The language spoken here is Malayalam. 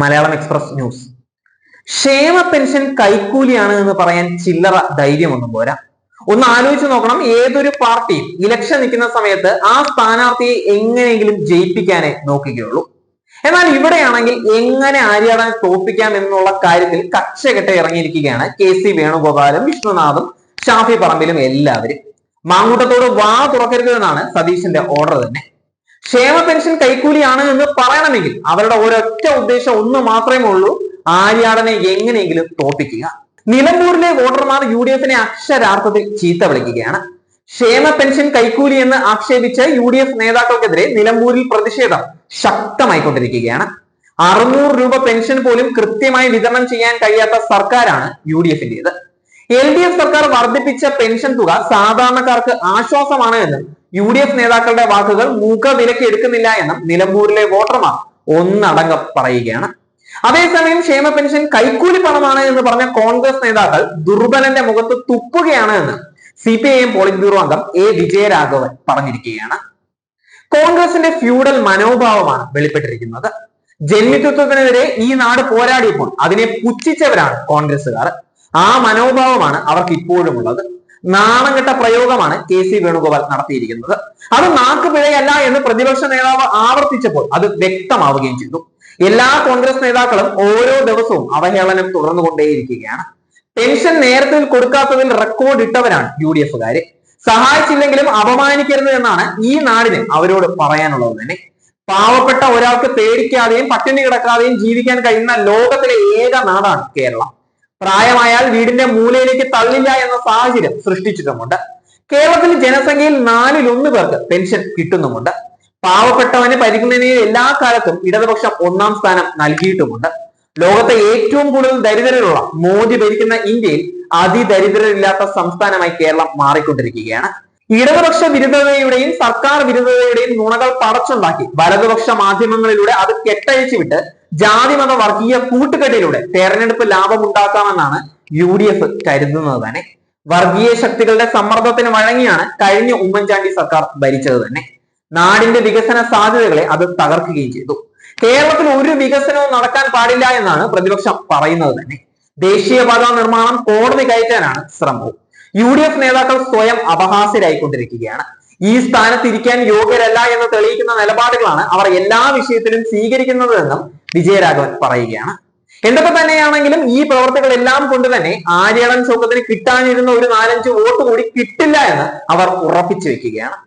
മലയാളം എക്സ്പ്രസ് ന്യൂസ് ക്ഷേമ പെൻഷൻ കൈക്കൂലിയാണ് എന്ന് പറയാൻ ചില്ലറ ധൈര്യമൊന്നും പോരാ. ഒന്ന് ആലോചിച്ച് നോക്കണം ഏതൊരു പാർട്ടിയും ഇലക്ഷൻ നിൽക്കുന്ന സമയത്ത് ആ സ്ഥാനാർത്ഥിയെ എങ്ങനെയെങ്കിലും ജയിപ്പിക്കാനേ നോക്കുകയുള്ളൂ. എന്നാൽ ഇവിടെയാണെങ്കിൽ എങ്ങനെ ആര്യാടനെ തോൽപ്പിക്കാം എന്നുള്ള കാര്യത്തിൽ കച്ചകെട്ട ഇറങ്ങിയിരിക്കുകയാണ് കെ സി വേണുഗോപാലും വിഷ്ണുനാഥും ഷാഫി പറമ്പിലും എല്ലാവരും. മാങ്കൂട്ടത്തോട് വാ തുറക്കരുത് എന്നാണ് സതീശന്റെ ഓർഡർ തന്നെ. ക്ഷേമ പെൻഷൻ കൈക്കൂലിയാണ് എന്ന് പറയണമെങ്കിൽ അവരുടെ ഒരൊറ്റ ഉദ്ദേശം ഒന്ന് മാത്രമേ ഉള്ളൂ ആര്യാടനെ എങ്ങനെയെങ്കിലും തോൽപ്പിക്കുക. നിലമ്പൂരിലെ വോട്ടർമാർ യു ഡി എഫിനെ അക്ഷരാർത്ഥത്തിൽ ചീത്ത വിളിക്കുകയാണ്. ക്ഷേമ പെൻഷൻ കൈക്കൂലി എന്ന് ആക്ഷേപിച്ച് യു ഡി എഫ് നേതാക്കൾക്കെതിരെ നിലമ്പൂരിൽ പ്രതിഷേധം ശക്തമായിക്കൊണ്ടിരിക്കുകയാണ്. അറുന്നൂറ് രൂപ പെൻഷൻ പോലും കൃത്യമായി വിതരണം ചെയ്യാൻ കഴിയാത്ത സർക്കാരാണ് യു ഡി എഫിന്റേത് എൽ ഡി എഫ് സർക്കാർ വർദ്ധിപ്പിച്ച പെൻഷൻ തുക സാധാരണക്കാർക്ക് ആശ്വാസമാണ് എന്നും യു ഡി എഫ് നേതാക്കളുടെ വാക്കുകൾ മൂക്ക വിലക്ക് എടുക്കുന്നില്ല എന്നും നിലമ്പൂരിലെ വോട്ടർമാർ ഒന്നടങ്കം പറയുകയാണ്. അതേസമയം ക്ഷേമ പെൻഷൻ കൈക്കൂലി പണമാണ് എന്ന് പറഞ്ഞ കോൺഗ്രസ് നേതാക്കൾ ദുർബലന്റെ മുഖത്ത് തുപ്പുകയാണ് എന്ന് C P I M polit bureau അംഗം എ വിജയരാഘവൻ പറഞ്ഞിരിക്കുകയാണ്. കോൺഗ്രസിന്റെ ഫ്യൂഡൽ മനോഭാവമാണ് വെളിപ്പെട്ടിരിക്കുന്നത്. ജന്മിത്വത്തിനെതിരെ ഈ നാട് പോരാടിയപ്പോൾ അതിനെ പുച്ഛിച്ചവരാണ് കോൺഗ്രസുകാർ ആ മനോഭാവമാണ് അവർക്ക് ഇപ്പോഴും ഉള്ളത് നാണംകെട്ട പ്രയോഗമാണ് കെ സി വേണുഗോപാൽ നടത്തിയിരിക്കുന്നത്. അത് നാക്ക് പിഴയല്ല എന്ന് പ്രതിപക്ഷ നേതാവ് ആവർത്തിച്ചപ്പോൾ അത് വ്യക്തമാവുകയും ചെയ്തു. എല്ലാ കോൺഗ്രസ് നേതാക്കളും ഓരോ ദിവസവും അവഹേളനം തുടർന്നു കൊണ്ടേയിരിക്കുകയാണ് പെൻഷൻ നേരത്തെ കൊടുക്കാത്തതിൽ റെക്കോർഡ് ഇട്ടവരാണ് യു ഡി എഫുകാര് സഹായിച്ചില്ലെങ്കിലും അപമാനിക്കരുത് എന്നാണ് ഈ നാടിന് അവരോട് പറയാനുള്ളത് തന്നെ. പാവപ്പെട്ട ഒരാൾക്ക് പേടിക്കാതെയും പട്ടിണി കിടക്കാതെയും ജീവിക്കാൻ കഴിയുന്ന ലോകത്തിലെ ഏക നാടാണ് കേരളം. പ്രായമായാൽ വീടിന്റെ മൂലയിലേക്ക് തള്ളില്ല എന്ന സാഹചര്യം സൃഷ്ടിച്ചിട്ടുമുണ്ട്. കേരളത്തിൽ ജനസംഖ്യയിൽ നാലിലൊന്ന് പേർക്ക് പെൻഷൻ കിട്ടുന്നുമുണ്ട്. പാവപ്പെട്ടവന് പരിഗണനയിൽ എല്ലാ കാലത്തും ഇടതുപക്ഷം ഒന്നാം സ്ഥാനം നൽകിയിട്ടുമുണ്ട്. ലോകത്തെ ഏറ്റവും കൂടുതൽ ദരിദ്രരുള്ള മോദി ഭരിക്കുന്ന ഇന്ത്യയിൽ അതിദരിദ്രരില്ലാത്ത സംസ്ഥാനമായി കേരളം മാറിക്കൊണ്ടിരിക്കുകയാണ്. ഇടതുപക്ഷ വിരുദ്ധതയുടെയും സർക്കാർ വിരുദ്ധതയുടെയും നുണകൾ പടച്ചുണ്ടാക്കി വലതുപക്ഷ മാധ്യമങ്ങളിലൂടെ അത് കെട്ടഴിച്ചു വിട്ട് ജാതിമത വർഗീയ കൂട്ടുകെട്ടിലൂടെ തെരഞ്ഞെടുപ്പ് ലാഭം ഉണ്ടാക്കാമെന്നാണ് യു ഡി എഫ് കരുതുന്നത് തന്നെ. വർഗീയ ശക്തികളുടെ സമ്മർദ്ദത്തിന് വഴങ്ങിയാണ് കഴിഞ്ഞ ഉമ്മൻചാണ്ടി സർക്കാർ ഭരിച്ചത് തന്നെ. നാടിന്റെ വികസന സാധ്യതകളെ അത് തകർക്കുകയും ചെയ്തു. കേരളത്തിൽ ഒരു വികസനവും നടക്കാൻ പാടില്ല എന്നാണ് പ്രതിപക്ഷം പറയുന്നത് തന്നെ. ദേശീയപാത നിർമ്മാണം കോടതി കയറ്റാനാണ് ശ്രമവും. യു ഡി എഫ് നേതാക്കൾ സ്വയം അപഹാസ്യരായിക്കൊണ്ടിരിക്കുകയാണ്. ഈ സ്ഥാനത്തിരിക്കാൻ യോഗ്യരല്ല എന്ന് തെളിയിക്കുന്ന നിലപാടുകളാണ് അവർ എല്ലാ വിഷയത്തിലും സ്വീകരിക്കുന്നത് എന്നും വിജയരാഘവൻ പറയുകയാണ്. എന്തൊക്കെ തന്നെയാണെങ്കിലും ഈ പ്രവർത്തികളെല്ലാം കൊണ്ട് തന്നെ ആര്യാടൻ ചോക്കത്തിന് കിട്ടാനിരുന്ന ഒരു നാലഞ്ച് വോട്ട് കൂടി കിട്ടില്ല എന്ന് അവർ ഉറപ്പിച്ചു വെക്കുകയാണ്.